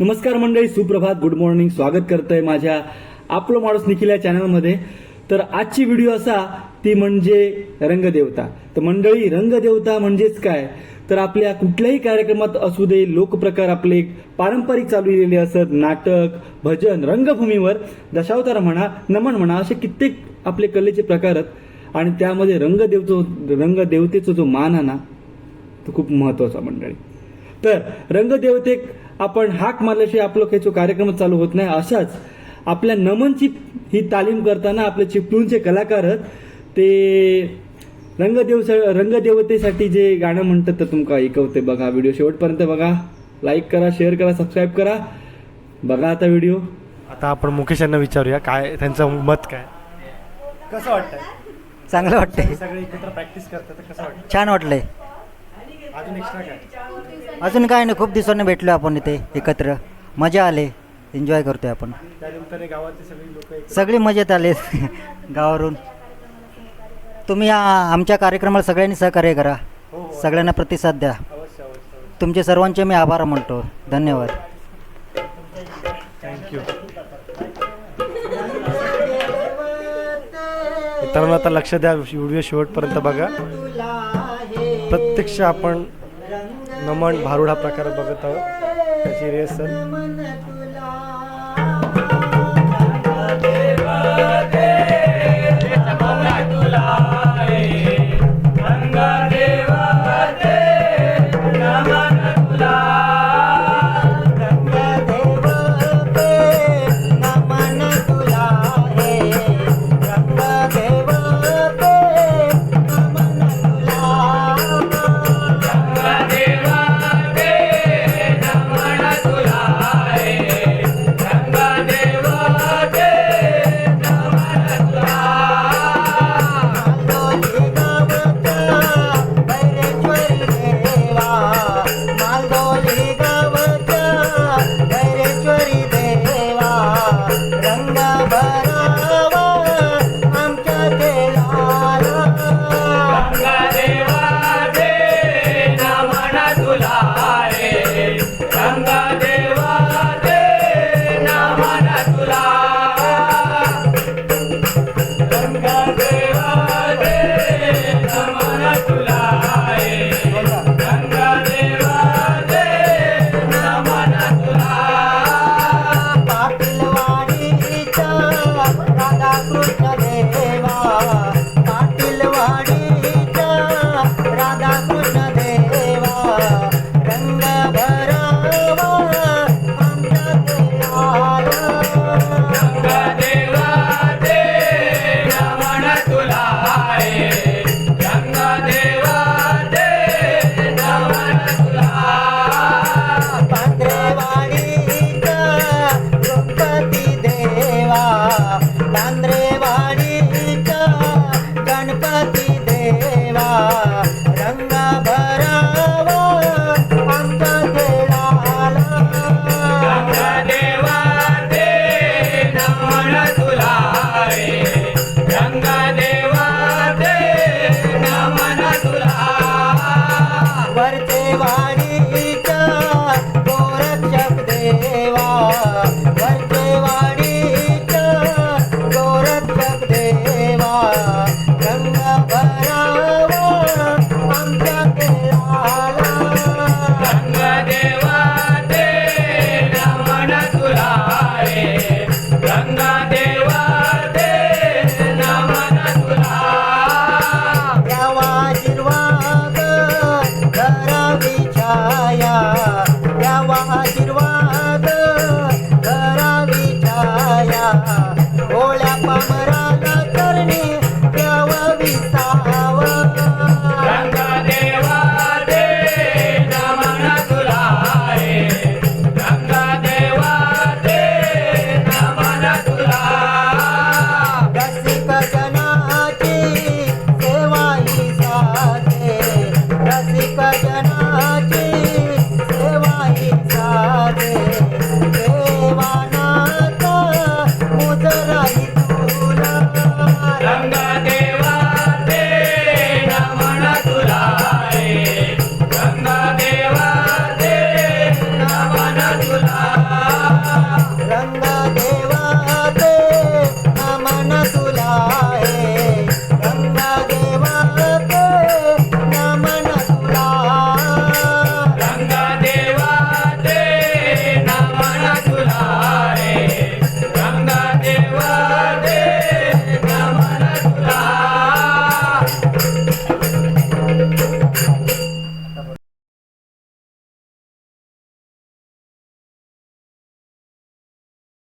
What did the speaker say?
नमस्कार मंडळी सुप्रभात गुड मॉर्निंग स्वागत करतोय माझ्या आपलं माणूस निखिल या चॅनलमध्ये तर आजची व्हिडिओ असा ती म्हणजे रंगदेवता. तर मंडळी रंगदेवता म्हणजेच काय? तर आपल्या कुठल्याही कार्यक्रमात असू दे लोकप्रकार आपले पारंपरिक चालविलेले असत नाटक भजन रंगभूमीवर दशावतार म्हणा नमन म्हणा असे कित्येक आपले कलेचे प्रकार आहेत. आणि त्यामध्ये रंगदेवतो रंगदेवतेचा जो मान आहे ना तो खूप महत्त्वाचा मंडळी. तर रंगदेवतेक आपण हाक मारल्याशिवाय आपलं काही जो कार्यक्रम चालू होत नाही. अशाच आपल्या नमनची ही तालीम करताना आपले चिपळूणचे कलाकार आहेत. ते रंगदेव रंगदेवतेसाठी जे गाणं म्हणतात तर तुमका ऐकवते बघा. व्हिडिओ शेवटपर्यंत बघा. लाईक करा शेअर करा सबस्क्राईब करा. बघा आता व्हिडिओ आता आपण मुकेश यांना विचारूया काय त्यांचं मत काय? कसं वाटतंय? चांगलं वाटतंय. सगळे एकत्र प्रॅक्टिस करतात कसं वाटतं छान वाटलंय. अजून एक्स्ट्रा काय? अजून काय नाही खूप दिवसांनी भेटलो आपण इथे एकत्र. मजा आले. एन्जॉय करतोय आपण. त्यानिमित्ताने गावातली सगळी लोक सगळी मजेत आले. गावावरून. तुम्ही आमच्या कार्यक्रमाला सगळ्यांनी सहकार्य करा. सगळ्यांना प्रतिसाद द्या. तुमचे सर्वांचे मी आभार मानतो. धन्यवाद. थँक्यू मित्रांनो आता लक्ष द्या. व्हिडिओ शेवटपर्यंत बघा. प्रत्यक्ष आपण नमन भारुड हा प्रकार बघत आहोत. त्याची रिहर्सल தாந்திரே Africa Ganga.